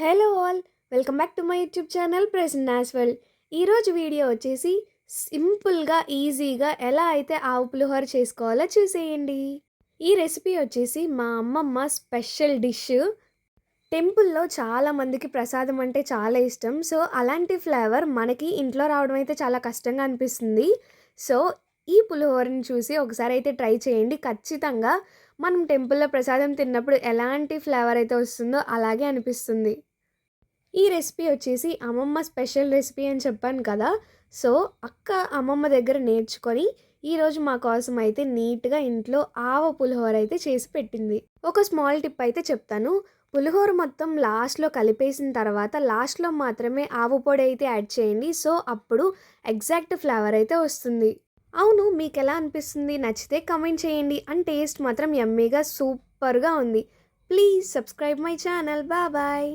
Hello all welcome back to my YouTube channel present as well ఈరోజు video వచ్చేసి సింపుల్గా ఈజీగా ఎలా అయితే ఆవు పులిహోర చేసుకోవాలో చూసేయండి. ఈ రెసిపీ వచ్చేసి మా అమ్మమ్మ స్పెషల్ డిష్. టెంపుల్లో చాలా మందికి ప్రసాదం అంటే చాలా ఇష్టం. సో అలాంటి ఫ్లేవర్ మనకి ఇంట్లో రావడం అయితే చాలా కష్టంగా అనిపిస్తుంది. సో ఈ పులిహోరని చూసి ఒకసారి అయితే ట్రై చేయండి. ఖచ్చితంగా మనం టెంపుల్లో ప్రసాదం తిన్నప్పుడు ఎలాంటి ఫ్లేవర్ అయితే వస్తుందో అలాగే అనిపిస్తుంది. ఈ రెసిపీ వచ్చేసి అమ్మమ్మ స్పెషల్ రెసిపీ అని చెప్పాను కదా. సో అక్క అమ్మమ్మ దగ్గర నేర్చుకొని ఈరోజు మా కోసం అయితే నీట్గా ఇంట్లో ఆవ పులిహోర అయితే చేసి పెట్టింది. ఒక స్మాల్ టిప్ అయితే చెప్తాను. పులిహోర మొత్తం లాస్ట్లో కలిపేసిన తర్వాత లాస్ట్లో మాత్రమే ఆవు పొడి అయితే యాడ్ చేయండి. సో అప్పుడు ఎగ్జాక్ట్ ఫ్లేవర్ అయితే వస్తుంది. అవును మీకు ఎలా అనిపిస్తుంది? నచ్చితే కమెంట్ చేయండి. అండ్ టేస్ట్ మాత్రం ఎమ్మీగా సూపర్గా ఉంది. Please subscribe my channel. Bye.